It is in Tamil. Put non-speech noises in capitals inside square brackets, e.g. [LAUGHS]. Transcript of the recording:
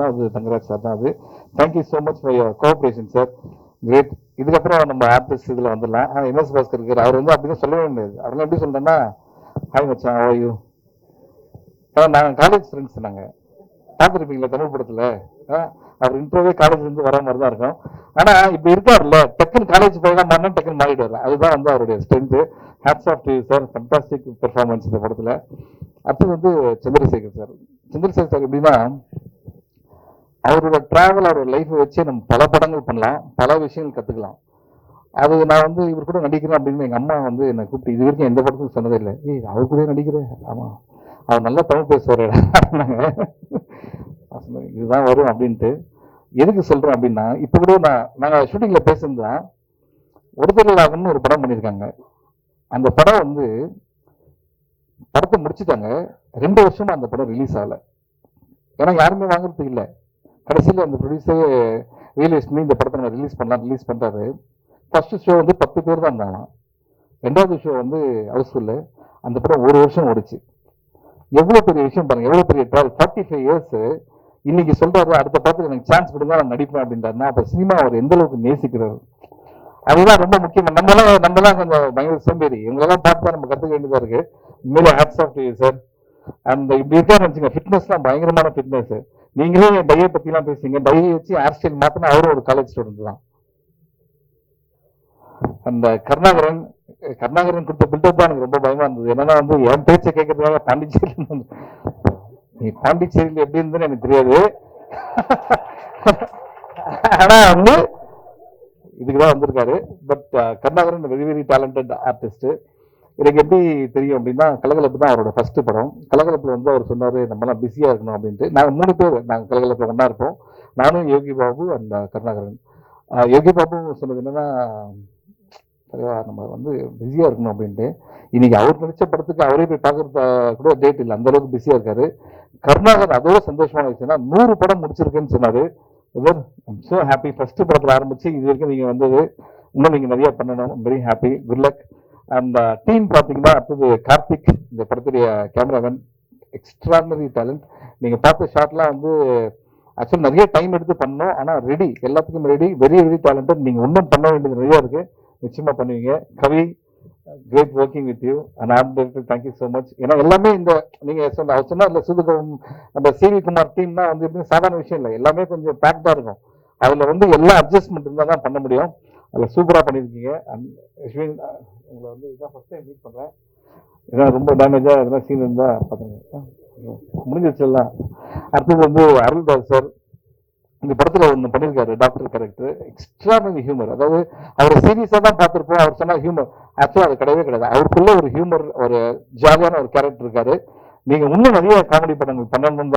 தான் அது தங்கராஜ் சார் தான் அது. Thank you so much for your cooperation sir great இதுக்கப்புறம் நம்ம ஆர்டிஸ்ட் இதில் வந்துடலாம். ஆனால் எம்எஸ் பாஸ்கர் இருக்கார். அவர் வந்து அப்படின்னு சொல்லவே முடியாது. அவரெல்லாம் எப்படி சொல்கிறேன்னா ஹாய் மச்சான். How ஆ நாங்கள் காலேஜ் ஃப்ரெண்ட்ஸ் நாங்கள் பார்த்துருப்பீங்களா தமிழ் படத்தில்? அவர் இன்ட்ரோவே காலேஜ் இருந்து வர மாதிரி தான் இருக்கும். ஆனால் இப்போ இருக்கார்ல டக்குன்னு காலேஜ் போய் மாறினா டக்குன்னு மாறிடுவார் அதுதான் வந்து அவருடைய strength hats off to sir fantastic performance இந்த படத்தில். அடுத்தது வந்து சந்திரசேகர் சார். சந்திரசேகர் சார் எப்படின்னா அவரோட டிராவல் அவரோட லைஃப் வச்சு நம்ம பல படங்கள் பண்ணலாம் பல விஷயங்கள் கத்துக்கலாம். அது நான் வந்து இவர் கூட நடிக்கிறேன் அப்படின்னு எங்க அம்மா வந்து என்னை கூப்பிட்டு இது வரைக்கும் எந்த படத்துக்கும் சொன்னதே இல்லை. ஏய் அவர் கூட நடிக்கிறேன் ஆமா. அவர் நல்லா தமிழ் பேசுவார். இதுதான் வரும் அப்படின்ட்டு. எதுக்கு சொல்கிறேன் அப்படின்னா இப்ப கூட நான் நாங்க ஷூட்டிங்ல பேசியிருந்தா ஆகணும்னு ஒரு படம் பண்ணியிருக்காங்க. அந்த படம் வந்து படத்தை முடிச்சுட்டாங்க. ரெண்டு வருஷமா அந்த படம் ரிலீஸ் ஆகலை. ஏன்னா யாருமே வாங்குறதுக்கு இல்லை. கடைசியில் அந்த ப்ரொடியூசரே ரியலைஸ் பண்ணி இந்த படத்தை நாங்கள் ரிலீஸ் பண்ணலாம் ரிலீஸ் பண்ணுறாரு ஃபர்ஸ்ட் ஷோ வந்து பத்து பேர் தான் இருந்தாங்க. ரெண்டாவது ஷோ வந்து ஹவுஸ்ஃபுல்லு அந்த படம் ஒரு வருஷம் ஓடிச்சு. எவ்வளோ பெரிய விஷயம் பாருங்க எவ்வளோ பெரிய ட்ராவல் ஃபார்ட்டி ஃபைவ் இயர்ஸ் இன்னைக்கு சொல்றாரு அடுத்த படத்துக்கு எனக்கு சான்ஸ் கொடுங்க நான் நடிப்பேன் அப்படின்றாருன்னா அப்போ சினிமா அவர் எந்த அளவுக்கு நேசிக்கிறார்? அதுதான் ரொம்ப முக்கியம். நம்மளாம் நம்மளாம் கொஞ்சம் பயங்கர சோம்பேறி. இவங்களெல்லாம் பார்த்து தான் நம்ம கற்றுக்க வேண்டியதாக இருக்கு. மேலே ஹேட்ஸ் ஆஃப் டு சார் அந்த இப்படி இருக்கா நினச்சிங்க ஃபிட்னஸ்லாம் பயங்கரமான ஃபிட்னஸ் நீங்களே பையை பத்திலாம் எல்லாம் பேசுறீங்க. பையை வச்சு ஹேர் ஸ்டைல் மாத்தினா அவரும் ஒரு காலேஜ் ஸ்டூடெண்ட் தான். அந்த கருணாகரன் கருணாகரன் கொடுத்த பில்டப் தான் எனக்கு ரொம்ப பயமா இருந்தது. என்னன்னா வந்து என் பேச்சை கேட்கறதுக்காக பாண்டிச்சேரி [LAUGHS] நீ பாண்டிச்சேரியில் எப்படி இருந்ததுன்னு எனக்கு தெரியாது. [LAUGHS] ஆனா வந்து இதுக்குதான் வந்திருக்காரு. But Karunakaran very very talented artist எனக்கு எப்படி தெரியும் அப்படின்னா கலகலப்பு தான் அவரோட ஃபர்ஸ்ட் படம். கலகலப்பில் வந்து அவர் சொன்னார் நம்மலாம் பிஸியாக இருக்கணும் அப்படின்ட்டு. நாங்கள் மூணு பேர் நாங்கள் கலகலப்பில் ஒன்றா இருப்போம். நானும் யோகி பாபு அந்த uh, கருணாகரன். யோகி பாபு சொன்னது என்னென்னா நம்ம வந்து பிஸியாக இருக்கணும் அப்படின்ட்டு. இன்னைக்கு அவர் நினைச்ச படத்துக்கு அவரே போய் பார்க்கறது கூட டேட் இல்லை. அந்த அளவுக்கு பிஸியாக இருக்காரு. கருணாகர் அதோட சந்தோஷமான விஷயம்னா நூறு படம் முடிச்சிருக்குன்னு சொன்னார். ஸோ ஹாப்பி ஃபர்ஸ்ட் படத்தில் ஆரம்பிச்சு இது வரைக்கும் நீங்கள் வந்தது. இன்னும் நீங்கள் நிறையா பண்ணணும். வெரி ஹாப்பி குட் லக் அந்த டீம் பார்த்தீங்கன்னா அடுத்தது கார்த்திக் இந்த படத்துடைய கேமராமேன் எக்ஸ்ட்ரானரி டேலண்ட் நீங்கள் பார்த்த ஷாட்லாம் வந்து ஆக்சுவலி நிறைய டைம் எடுத்து பண்ணோம். ஆனால் ரெடி எல்லாத்துக்கும் ரெடி வெரி வெரி டேலண்டட் நீங்கள் இன்னும் பண்ண வேண்டியது நிறைய இருக்குது நிச்சயமாக பண்ணுவீங்க. Kavi great working with you and art director thank you so much ஏன்னா எல்லாமே இந்த நீங்கள் சொன்ன அவர் சொன்னார் இல்லை சுதுகம் நம்ம சிவி குமார் டீம்னா வந்து எப்படி சாதாரண விஷயம் இல்லை. எல்லாமே கொஞ்சம் பேக்டாக இருக்கும். அதில் வந்து எல்லா அட்ஜஸ்ட்மெண்ட் இருந்தால் தான் பண்ண முடியும். அதில் சூப்பராக பண்ணியிருக்கீங்க. அண்ட் அஸ்வின் உங்களை வந்து இதான் ஃபஸ்ட் டைம் மீட் பண்ணுறேன் ஏதாவது ரொம்ப டேமேஜாக எதனா சீன் இருந்தால் பார்த்துங்க முடிஞ்சிருச்சு எல்லாம். அடுத்தது வந்து அருள்தாஸ் சார் இந்த படத்தில் ஒன்று பண்ணியிருக்காரு டாக்டர் கேரக்டர் எக்ஸ்ட்ரானரி ஹியூமர் அதாவது அவர் சீரியஸாக தான் பார்த்துருப்போம். அவர் சொன்னால் ஹியூமர் ஆக்சுவலாக அது கிடையவே கிடையாது. அவருக்குள்ளே ஒரு ஹியூமர் ஒரு ஜாலியான ஒரு கேரக்டர் இருக்காரு. நீங்கள் இன்னும் நிறைய காமெடி படங்கள் பண்ணணும்